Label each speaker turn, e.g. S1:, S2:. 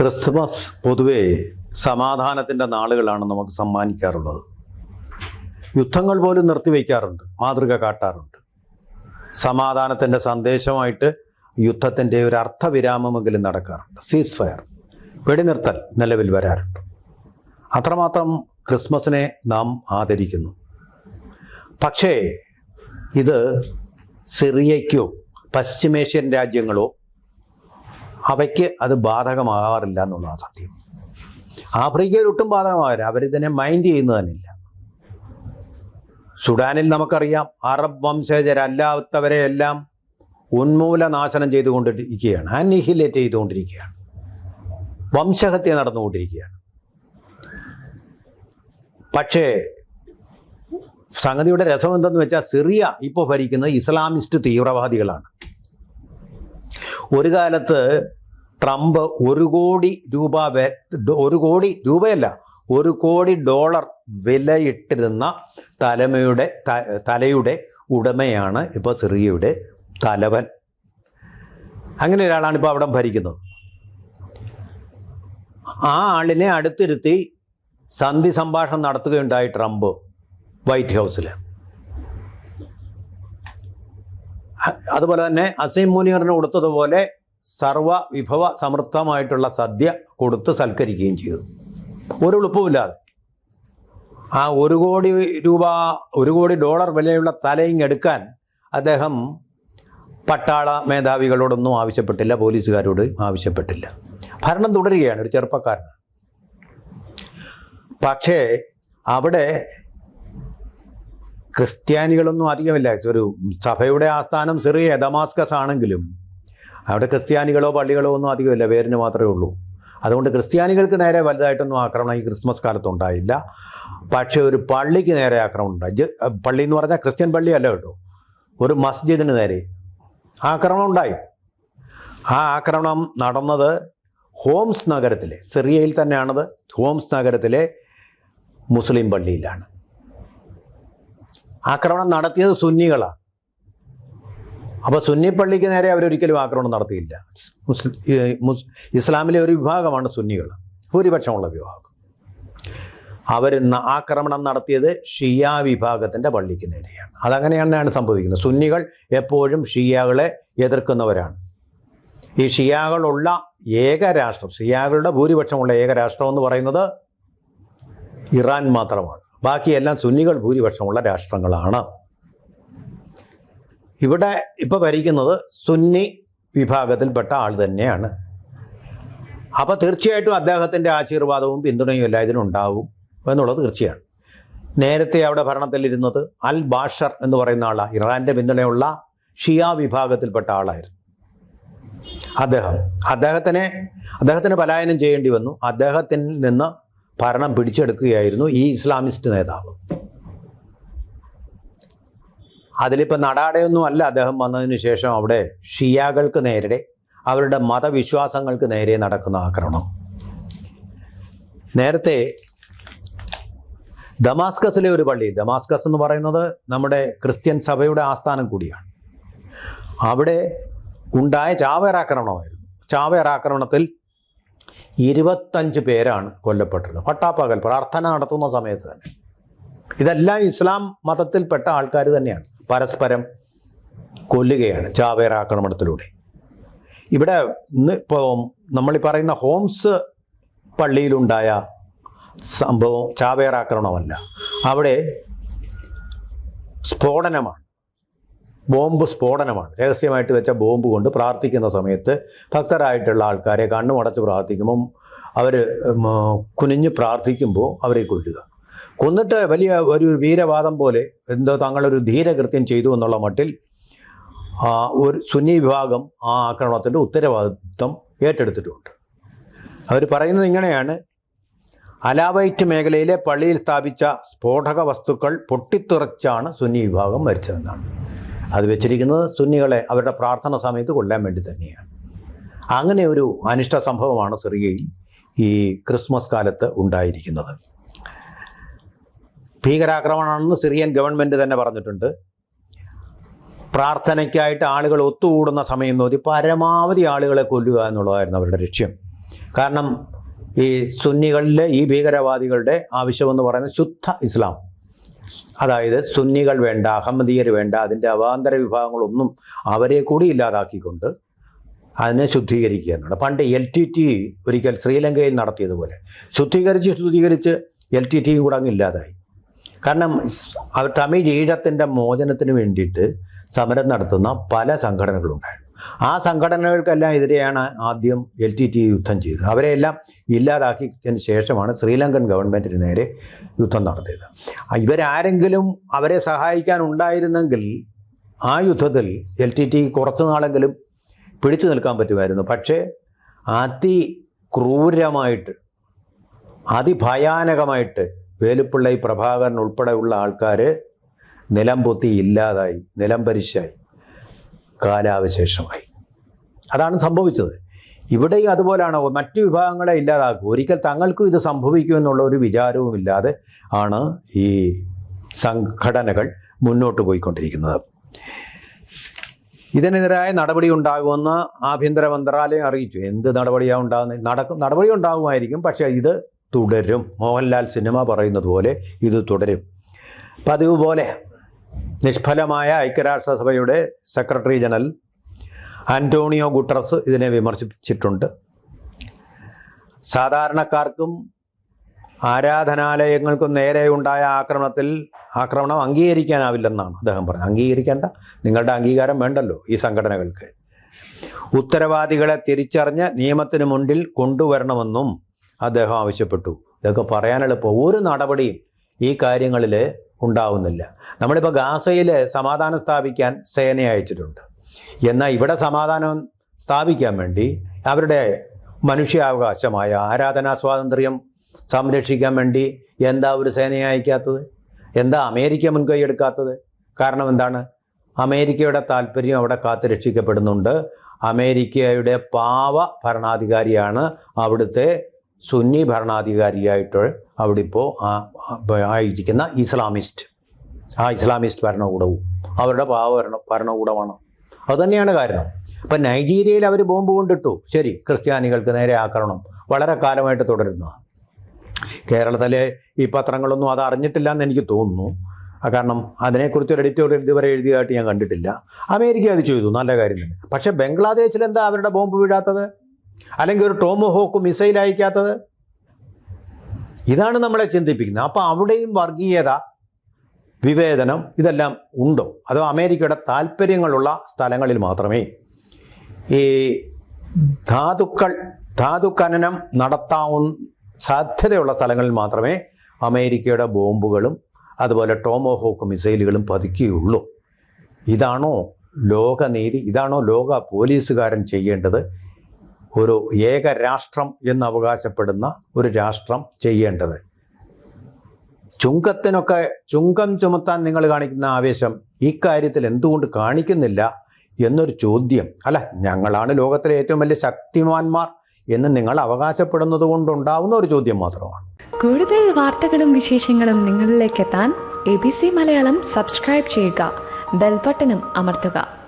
S1: Christmas പൊതുവെ സമാധാനത്തിന്റെ നാളുകളാണ് നമുക്ക് സമ്മാനിക്കാറുള്ളത്. യുദ്ധങ്ങൾ പോലും നിർത്തിവെക്കാറുണ്ട് മാതൃക കാട്ടാറുണ്ട്. സമാധാനത്തിന്റെ സന്ദേശമായിട്ട് യുദ്ധത്തിന്റെ ഒരു അർത്ഥവിരാമമെങ്കിലും നടക്കാറുണ്ട്. സീസ് ഫയർ വെടിനിർത്തൽ നിലവിൽ വരാറുണ്ട്. അത്രമാത്രം ക്രിസ്മസിനെ നാം ആദരിക്കുന്നു. പക്ഷേ ഇത് സിറിയയ്ക്കോ പശ്ചിമേഷ്യൻ രാജ്യങ്ങളോ അവയ്ക്ക് അത് ബാധകമാകാറില്ല എന്നുള്ളതാണ് സത്യം. ആഫ്രിക്കയിൽ ഒട്ടും ബാധകമാകില്ല. ഇതിനെ മൈൻഡ് ചെയ്യുന്നത് തന്നെയില്ല. സുഡാനിൽ നമുക്കറിയാം അറബ് വംശജരല്ലാത്തവരെ എല്ലാം ഉന്മൂലനാശനം ചെയ്തുകൊണ്ടിരിക്കുകയാണ് അന്നിഹിലേറ്റ് ചെയ്തുകൊണ്ടിരിക്കുകയാണ് വംശഹത്യ നടന്നുകൊണ്ടിരിക്കുകയാണ്. പക്ഷേ സംഗതിയുടെ രസം എന്തെന്ന് വെച്ചാൽ സിറിയ ഇപ്പോൾ ഭരിക്കുന്നത് ഇസ്ലാമിസ്റ്റ് തീവ്രവാദികളാണ്. ഒരു കാലത്ത് ട്രംപ് ഒരു കോടി രൂപ ഒരു കോടി രൂപയല്ല ഒരു കോടി ഡോളർ വിലയിട്ടിരുന്ന തലമയുടെ തലയുടെ ഉടമയാണ് ഇപ്പോൾ സിറിയയുടെ തലവൻ. അങ്ങനെ ഒരാളാണ് ഇപ്പോൾ അവിടെ ഭരിക്കുന്നത്. ആ ആളിനെ അടുത്തിരുത്തി സന്ധി സംഭാഷണം നടത്തുകയുണ്ടായി ട്രംപ് വൈറ്റ് ഹൗസിൽ അതുപോലെ തന്നെ അസീം മുനീറിന് കൊടുത്തതുപോലെ സർവ വിഭവ സമൃദ്ധമായിട്ടുള്ള സദ്യ കൊടുത്ത് സൽക്കരിക്കുകയും ചെയ്തു. ഒരു എളുപ്പമില്ലാതെ ആ ഒരു കോടി രൂപ ഒരു കോടി ഡോളർ വിലയുള്ള തലയും എടുക്കാൻ അദ്ദേഹം പട്ടാള മേധാവികളോടൊന്നും ആവശ്യപ്പെട്ടില്ല പോലീസുകാരോട് ആവശ്യപ്പെട്ടില്ല. ഭരണം തുടരുകയാണ് ഒരു ചെറുപ്പക്കാരൻ. പക്ഷേ അവിടെ ക്രിസ്ത്യാനികളൊന്നും അധികമില്ല. ഒരു സഭയുടെ ആസ്ഥാനം സിറിയ ഡമാസ്കസ് ആണെങ്കിലും അവിടെ ക്രിസ്ത്യാനികളോ പള്ളികളോ ഒന്നും അധികമില്ല. പേരിന് മാത്രമേ ഉള്ളൂ. അതുകൊണ്ട് ക്രിസ്ത്യാനികൾക്ക് നേരെ വലുതായിട്ടൊന്നും ആക്രമണം ഈ ക്രിസ്മസ് കാലത്ത് ഉണ്ടായില്ല പക്ഷേ ഒരു പള്ളിക്ക് നേരെ ആക്രമണം ഉണ്ടായി. പള്ളി എന്ന് പറഞ്ഞാൽ ക്രിസ്ത്യൻ പള്ളിയല്ല കേട്ടോ. ഒരു മസ്ജിദിന് നേരെ ആക്രമണം ഉണ്ടായി. ആ ആക്രമണം നടന്നത് ഹോംസ് നഗരത്തിലെ സിറിയയിൽ തന്നെയാണത് ഹോംസ് നഗരത്തിലെ മുസ്ലിം പള്ളിയിലാണ്. ആക്രമണം നടത്തിയത് സുന്നികളാണ്. അപ്പോൾ സുന്നി പള്ളിക്ക് നേരെ അവരൊരിക്കലും ആക്രമണം നടത്തിയില്ല. ഇസ്ലാമിലെ ഒരു വിഭാഗമാണ് സുന്നികൾ. ഭൂരിപക്ഷമുള്ള വിഭാഗം. അവർ ആക്രമണം നടത്തിയത് ഷിയ വിഭാഗത്തിന്റെ പള്ളിക്ക് നേരെയാണ്. അതങ്ങനെയാണ് സംഭവിക്കുന്നത്. സുന്നികൾ എപ്പോഴും ഷിയാകളെ എതിർക്കുന്നവരാണ്. ഈ ഷിയാകളുള്ള ഏക രാഷ്ട്രം ഷിയാകളുടെ ഭൂരിപക്ഷമുള്ള ഏകരാഷ്ട്രം എന്ന് പറയുന്നത് ഇറാൻ മാത്രമാണ്. ബാക്കിയെല്ലാം സുന്നികൾ ഭൂരിപക്ഷമുള്ള രാഷ്ട്രങ്ങളാണ്. ഇവിടെ ഇപ്പോൾ ഭരിക്കുന്നത് സുന്നി വിഭാഗത്തിൽപ്പെട്ട ആൾ തന്നെയാണ്. അപ്പോൾ തീർച്ചയായിട്ടും അദ്ദേഹത്തിന്റെ ആശീർവാദവും പിന്തുണയും എല്ലാം ഇതിനുണ്ടാവും എന്നുള്ളത് തീർച്ചയാണ്. നേരത്തെ അവിടെ ഭരണത്തിലിരുന്നത് അൽ ബാഷർ എന്ന് പറയുന്ന ആളാണ് ഇറാന്റെ പിന്തുണയുള്ള ഷിയ വിഭാഗത്തിൽപ്പെട്ട ആളായിരുന്നു. അദ്ദേഹം. അദ്ദേഹത്തിനെ അദ്ദേഹത്തിന് പലായനം ചെയ്യേണ്ടി വന്നു. അദ്ദേഹത്തിൽ നിന്ന് ഭരണം പിടിച്ചെടുക്കുകയായിരുന്നു ഈ ഇസ്ലാമിസ്റ്റ് നേതാവ്. അതിലിപ്പോൾ നടാടെയൊന്നും അല്ല അദ്ദേഹം വന്നതിന് ശേഷം അവിടെ ഷിയാകൾക്ക് നേരെ അവരുടെ മതവിശ്വാസങ്ങൾക്ക് നേരെ നടക്കുന്ന ആക്രമണം. നേരത്തെ ദമാസ്കസിലെ ഒരു പള്ളി ദമാസ്കസ് എന്ന് പറയുന്നത് നമ്മുടെ ക്രിസ്ത്യൻ സഭയുടെ ആസ്ഥാനം കൂടിയാണ്. അവിടെ ഉണ്ടായ ചാവേർ ആക്രമണത്തിൽ ഇരുപത്തഞ്ച് പേരാണ് കൊല്ലപ്പെട്ടത് പട്ടാപ്പകൽ പ്രാർത്ഥന നടത്തുന്ന സമയത്ത് തന്നെ. ഇതെല്ലാം ഇസ്ലാം മതത്തിൽപ്പെട്ട ആൾക്കാർ തന്നെയാണ്. പരസ്പരം കൊല്ലുകയാണ് ചാവേർ ആക്രമണത്തിലൂടെ. ഇവിടെ ഇന്ന് ഇപ്പോൾ നമ്മൾ പറയുന്ന ഹോംസ് പള്ളിയിലുണ്ടായ സംഭവം ചാവേർ ആക്രമണമല്ല. അവിടെ സ്ഫോടനമാണ്. ബോംബ് സ്ഫോടനമാണ്. രഹസ്യമായിട്ട് വെച്ച ബോംബ് കൊണ്ട് പ്രാർത്ഥിക്കുന്ന സമയത്ത് ഭക്തരായിട്ടുള്ള ആൾക്കാരെ കണ്ണുമടച്ച് പ്രാർത്ഥിക്കുമ്പം അവർ കുനിഞ്ഞ് പ്രാർത്ഥിക്കുമ്പോൾ അവരെ കൊല്ലുക. കൊന്നിട്ട് വലിയ ഒരു വീരവാദം പോലെ എന്തോ തങ്ങളൊരു ധീരകൃത്യം ചെയ്തു എന്നുള്ള മട്ടിൽ ഒരു സുന്നി വിഭാഗം ആ ആക്രമണത്തിന്റെ ഉത്തരവാദിത്വം ഏറ്റെടുത്തിട്ടുണ്ട്. അവർ പറയുന്നത് ഇങ്ങനെയാണ്. അലാവൈറ്റ് മേഖലയിലെ പള്ളിയിൽ സ്ഥാപിച്ച സ്ഫോടക വസ്തുക്കൾ പൊട്ടിത്തെറിച്ചാണ് സുന്നി വിഭാഗം മരിച്ചതെന്നാണ്. അത് വെച്ചിരിക്കുന്നത് സുന്നികളെ അവരുടെ പ്രാർത്ഥന സമയത്ത് കൊല്ലാൻ വേണ്ടി തന്നെയാണ്. അങ്ങനെ ഒരു അനിഷ്ട സംഭവമാണ് സിറിയയിൽ ഈ ക്രിസ്മസ് കാലത്ത് ഉണ്ടായിരിക്കുന്നത്. ഭീകരാക്രമണമാണെന്ന് സിറിയൻ ഗവൺമെന്റ് തന്നെ പറഞ്ഞിട്ടുണ്ട്. പ്രാർത്ഥനയ്ക്കായിട്ട് ആളുകൾ ഒത്തുകൂടുന്ന സമയം നോക്കി പരമാവധി ആളുകളെ കൊല്ലുക എന്നുള്ളതായിരുന്നു അവരുടെ ലക്ഷ്യം. കാരണം ഈ സുന്നികളിലെ ഈ ഭീകരവാദികളുടെ ആവശ്യമെന്ന് പറയുന്നത് ശുദ്ധ ഇസ്ലാം. അതായത് സുന്നികൾ വേണ്ട അഹമ്മദീയർ വേണ്ട അതിന്റെ അവാന്തര വിഭാഗങ്ങളൊന്നും അവരെ കൂടി ഇല്ലാതാക്കിക്കൊണ്ട് അതിനെ ശുദ്ധീകരിക്കുക എന്നാണ് പണ്ട് എൽ ടി ടി ഒരിക്കൽ ശ്രീലങ്കയിൽ നടത്തിയതുപോലെ ശുദ്ധീകരിച്ച് ശുദ്ധീകരിച്ച് എൽ ടി ടി കൂടെ അങ്ങ് ഇല്ലാതായി. കാരണം അവർ തമിഴ് ഈഴത്തിന്റെ മോചനത്തിന് വേണ്ടിയിട്ട് സമരം നടത്തുന്ന പല സംഘടനകളുണ്ടായിരുന്നു. ആ സംഘടനകൾക്കെല്ലാം എതിരെയാണ് ആദ്യം എൽ ടി ടി യുദ്ധം ചെയ്തത്. അവരെയെല്ലാം ഇല്ലാതാക്കിയതിന് ശേഷമാണ് ശ്രീലങ്കൻ ഗവൺമെന്റിന് നേരെ യുദ്ധം നടത്തിയത്. ഇവരാരെങ്കിലും അവരെ സഹായിക്കാൻ ഉണ്ടായിരുന്നെങ്കിൽ ആ യുദ്ധത്തിൽ എൽ ടി ടി കുറച്ചു നാളെങ്കിലും പിടിച്ചു നിൽക്കാൻ പറ്റുമായിരുന്നു. പക്ഷേ അതി ക്രൂരമായിട്ട് അതിഭയാനകമായിട്ട് വേലുപ്പിള്ളൈ പ്രഭാകരൻ ഉൾപ്പെടെയുള്ള ആൾക്കാർ നിലം പൊത്തി ഇല്ലാതായി നിലം പരിശായി കാലാവശേഷമായി. അതാണ് സംഭവിച്ചത്. ഇവിടെയും അതുപോലെയാണ് മറ്റു വിഭാഗങ്ങളെ ഇല്ലാതാക്കും. ഒരിക്കൽ തങ്ങൾക്കും ഇത് സംഭവിക്കുമെന്നുള്ള ഒരു വിചാരവുമില്ലാതെ ആണ് ഈ സംഘടനകൾ മുന്നോട്ട് പോയിക്കൊണ്ടിരിക്കുന്നത്. ഇതിനെതിരായ നടപടി ഉണ്ടാകുമെന്ന് ആഭ്യന്തര മന്ത്രാലയം അറിയിച്ചു. എന്ത് നടപടിയാണ് ഉണ്ടാകുന്നത് നടക്കും. നടപടി ഉണ്ടാകുമായിരിക്കും. പക്ഷേ ഇത് തുടരും. മോഹൻലാൽ സിനിമ പറയുന്നത് പോലെ ഇത് തുടരും. പതിവ് പോലെ നിഷ്ഫലമായ ഐക്യരാഷ്ട്രസഭയുടെ സെക്രട്ടറി ജനറൽ ആന്റോണിയോ ഗുട്ടറസ് ഇതിനെ വിമർശിച്ചിട്ടുണ്ട്. സാധാരണക്കാർക്കും ആരാധനാലയങ്ങൾക്കും നേരെ ഉണ്ടായ ആക്രമണത്തിൽ ആക്രമണം അംഗീകരിക്കാനാവില്ലെന്നാണ് അദ്ദേഹം പറഞ്ഞത്. അംഗീകരിക്കേണ്ട നിങ്ങളുടെ അംഗീകാരം വേണ്ടല്ലോ ഈ സംഘടനകൾക്ക്. ഉത്തരവാദികളെ തിരിച്ചറിഞ്ഞ് നിയമത്തിന് മുന്നിൽ കൊണ്ടുവരണമെന്നും അദ്ദേഹം ആവശ്യപ്പെട്ടു. ഇതൊക്കെ പറയാനുള്ള ഇപ്പോൾ ഒരു നടപടിയും ഈ കാര്യങ്ങളിൽ ഉണ്ടാവുന്നില്ല. നമ്മളിപ്പോൾ ഗാസയിൽ സമാധാനം സ്ഥാപിക്കാൻ സേനയെ അയച്ചിട്ടുണ്ട്. എന്നാൽ ഇവിടെ സമാധാനം സ്ഥാപിക്കാൻ വേണ്ടി അവരുടെ മനുഷ്യാവകാശമായ ആരാധനാ സ്വാതന്ത്ര്യം സംരക്ഷിക്കാൻ വേണ്ടി എന്താ ഒരു സേനയെ അയക്കാത്തത്? എന്താ അമേരിക്ക മുൻകൈ എടുക്കാത്തത്? കാരണം എന്താണ്? അമേരിക്കയുടെ താല്പര്യം അവിടെ കാത്തു രക്ഷിക്കപ്പെടുന്നുണ്ട്. അമേരിക്കയുടെ പാവ ഭരണാധികാരിയാണ് അവിടുത്തെ സുന്നി ഭരണാധികാരിയായിട്ട് അവിടെ ഇപ്പോൾ ആയിരിക്കുന്ന ഇസ്ലാമിസ്റ്റ്. ആ ഇസ്ലാമിസ്റ്റ് ഭരണകൂടവും. അവരുടെ പാവ ഭരണ ഭരണകൂടമാണ്. അതുതന്നെയാണ് കാരണം. അപ്പം നൈജീരിയയിൽ അവർ ബോംബ് കൊണ്ടിട്ടു. ശരി ക്രിസ്ത്യാനികൾക്ക് നേരെ ആക്രമണം. വളരെ കാലമായിട്ട് തുടരുന്നു. കേരളത്തിലെ ഈ പത്രങ്ങളൊന്നും അത് അറിഞ്ഞിട്ടില്ല എന്ന് എനിക്ക് തോന്നുന്നു. കാരണം അതിനെക്കുറിച്ച് ഒരു എഡിറ്റോറിയൽ ഇതുവരെ എഴുതിയതായിട്ട് ഞാൻ കണ്ടിട്ടില്ല. അമേരിക്ക അത് ചെയ്തു. നല്ല കാര്യം തന്നെ. പക്ഷേ ബംഗ്ലാദേശിൽ എന്താ അവരുടെ ബോംബ് വീഴാത്തത്? അല്ലെങ്കിൽ ഒരു ടോമോ ഹോക്ക് മിസൈൽ അയക്കാത്തത്? ഇതാണ് നമ്മളെ ചിന്തിപ്പിക്കുന്നത്. അപ്പോൾ അവിടെയും വർഗീയത വിവേചനം ഇതെല്ലാം ഉണ്ടോ? അതോ അമേരിക്കയുടെ താല്പര്യങ്ങളുള്ള സ്ഥലങ്ങളിൽ മാത്രമേ ഈ ധാതുക്കൾ ധാതുഖനനം നടത്താവുന്ന സാധ്യതയുള്ള സ്ഥലങ്ങളിൽ മാത്രമേ അമേരിക്കയുടെ ബോംബുകളും അതുപോലെ ടോമോഹോക്ക് മിസൈലുകളും പതിക്കുകയുള്ളൂ. ഇതാണോ ലോകനീതി? ഇതാണോ ലോക പോലീസുകാരൻ ചെയ്യേണ്ടത്? ഒരു ഏകരാഷ്ട്രം എന്ന് അവകാശപ്പെടുന്ന ഒരു രാഷ്ട്രം ചെയ്യേണ്ടത്. ചുങ്കത്തിനൊക്കെ ചുങ്കം ചുമത്താൻ നിങ്ങൾ കാണിക്കുന്ന ആവേശം ഈ കാര്യത്തിൽ എന്തുകൊണ്ട് കാണിക്കുന്നില്ല എന്നൊരു ചോദ്യം. അല്ല ഞങ്ങളാണ് ലോകത്തിലെ ഏറ്റവും വലിയ ശക്തിമാന്മാർ എന്ന് നിങ്ങൾ അവകാശപ്പെടുന്നത് കൊണ്ടുണ്ടാവുന്ന ഒരു ചോദ്യം മാത്രമാണ്.
S2: കൂടുതൽ വാർത്തകളും വിശേഷങ്ങളും നിങ്ങളിലേക്ക് എത്താൻ A B C Malayalam subscribe ചെയ്യുക. ബെൽബട്ടനും അമർത്തുക.